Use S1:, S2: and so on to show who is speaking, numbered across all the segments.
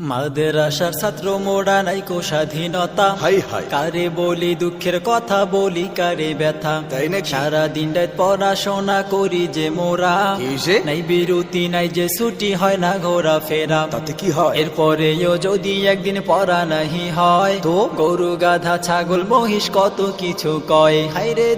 S1: মাদের আশার ছাত্র মোড়া নাইকো স্বাধীনতা।
S2: হাই হাই।
S1: কারে বলি দুঃখের কথা বলি কারে ব্যথা।
S2: তাই নাকি?
S1: সারা দিন রাত পড়াশোনা করি যে মোরা? নাই বিরতি নাই যে ছুটি হয় না ঘোরা ফেরা
S2: তাতে কি হয়?
S1: এরপরেও যদি একদিন পড়া নাহি হয়
S2: তো?
S1: গরু গাধা ছাগল মহিষ কত কিছু কয়। হাইরে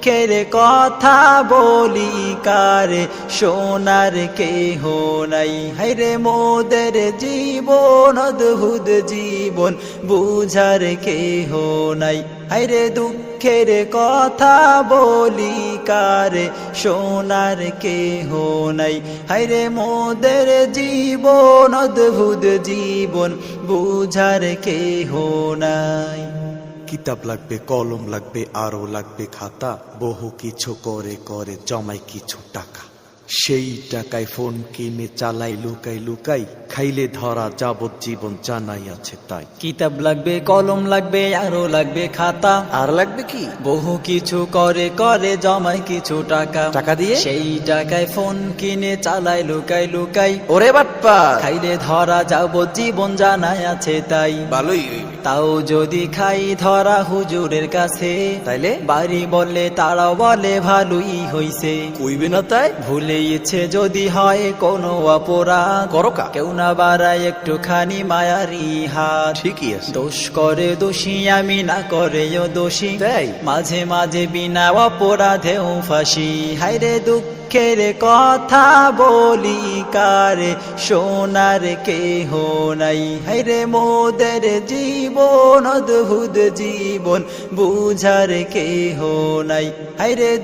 S1: দুঃখের কথা বলি কারে, সোনার কেহ নাই। হাইরে মোদের জীবন, অদ্ভুত জীবন, বুঝার কেহ নাই। হাইরে দুঃখের কথা বলি কারে, সোনার কেহ নাই। হাইরে মোদের জীবন, অদ্ভুত জীবন, বুঝার কেহ নাই।
S2: কিতাব লাগবে কলম লাগবে আরও লাগবে খাতা। বহু কিছু করে করে জমাই কিছু টাকা। সেই টাকায় ফোন কিনে চালাই লুকাই লুকাই খাইলে ধরা যাবজ্জীবন জানাই আছে তাই।
S1: কিতাব লাগবে কলম লাগবে আরও লাগবে খাতা।
S2: আর লাগবে কি?
S1: বহু কিছু করে করে জমাই কিছু টাকা।
S2: টাকা দিয়ে?
S1: সেই টাকায় ফোন কিনে চালায় লুকাই লুকাই
S2: ওরে বাট্পা
S1: খাইলে ধরা যাব জীবন জানাই আছে তাই।
S2: ভালোই।
S1: তাও যদি খাই ধরা হুজুরের কাছে
S2: তাইলে?
S1: বাড়ি বললে তারাও বলে ভালোই হইছে।
S2: কইবে না তাই?
S1: ভুলে ইচ্ছে যদি হয় কোনো অপরাধ
S2: করো কা?
S1: কেউ না বাড়ায় একটুখানি মায়ারি হাত।
S2: ঠিকই আছে।
S1: দোষ করে দোষী আমি না করেও দোষী।
S2: তাই?
S1: মাঝে মাঝে বিনা অপরাধেও ফাঁসি। হাইরে দুঃখ দুঃখের কথা বলি কারে সোনার কেহ নাই। হাইরে মোদের জীবন অদ্ভুত জীবন বুঝার কেহ নাই। হাইরে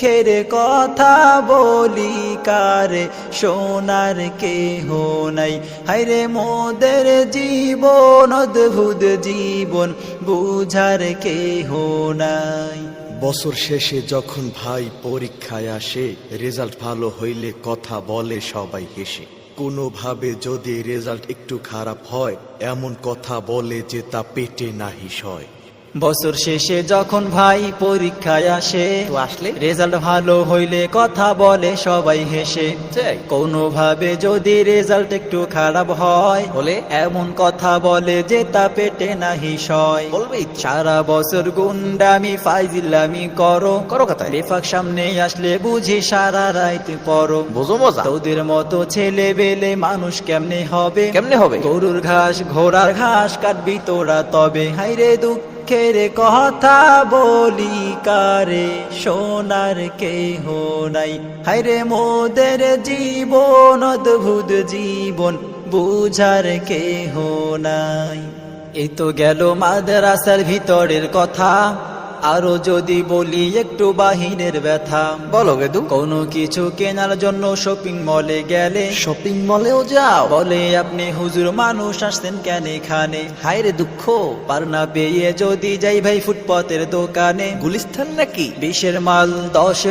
S1: দুঃখের কথা বলি কারে, সোনার কেহ নাই। হাইরে মোদের জীবন, অদ্ভুত জীবন, বুঝার কেহ নাই।
S2: বছর শেষে যখন ভাই পরীক্ষায় আসে, রেজাল্ট ভালো হইলে কথা বলে সবাই হেসে। কোনোভাবে যদি রেজাল্ট একটু খারাপ হয়, এমন কথা বলে যে তা পেটে নাহি সয়।
S1: বছর শেষে যখন ভাই পরীক্ষায় আসে
S2: আসলে?
S1: রেজাল্ট ভালো হইলে কথা বলে সবাই হেসে
S2: তাই?
S1: কোনোভাবে যদি রেজাল্ট একটু খারাপ হয়
S2: হলে?
S1: এমন কথা বলে যে তা পেটে নাহি সয়
S2: বলবেই তো।
S1: সারা বছর গুন্ডামি ফাইজিলামি করো
S2: করো কথা
S1: বেফাক সামনে আসলে বুঝি সারা রাইত পরো
S2: বোঝো মজা
S1: তোদের মতো ছেলে বেলে মানুষ কেমনে হবে
S2: কেমনে হবে?
S1: গরুর ঘাস ঘোড়ার ঘাস কাটবি তোরা তবে হাইরে দুঃখের কথা বলি কারে, সোনার কেহ নাই। হাইরে মোদের জীবন, অদ্ভুত জীবন, বুঝার হো নাই। এই তো গেল মাদ্রাসার ভিতরের কথা। আরও যদি বলি একটু বাহিনের ব্যথা।
S2: বলো গেদু।
S1: কোনো কিছু কেনার জন্য শপিং মলে গেলে।
S2: শপিং মলেও যাও।
S1: বলে আপনি হুজুর মানুষ আসতেন কেন এখানে?
S2: হায় রে দুঃখ।
S1: পার না পেয়ে যদি যাই ভাই ফুটপাতের দোকানে।
S2: গুলিস্থান নাকি?
S1: বিশের মাল দশ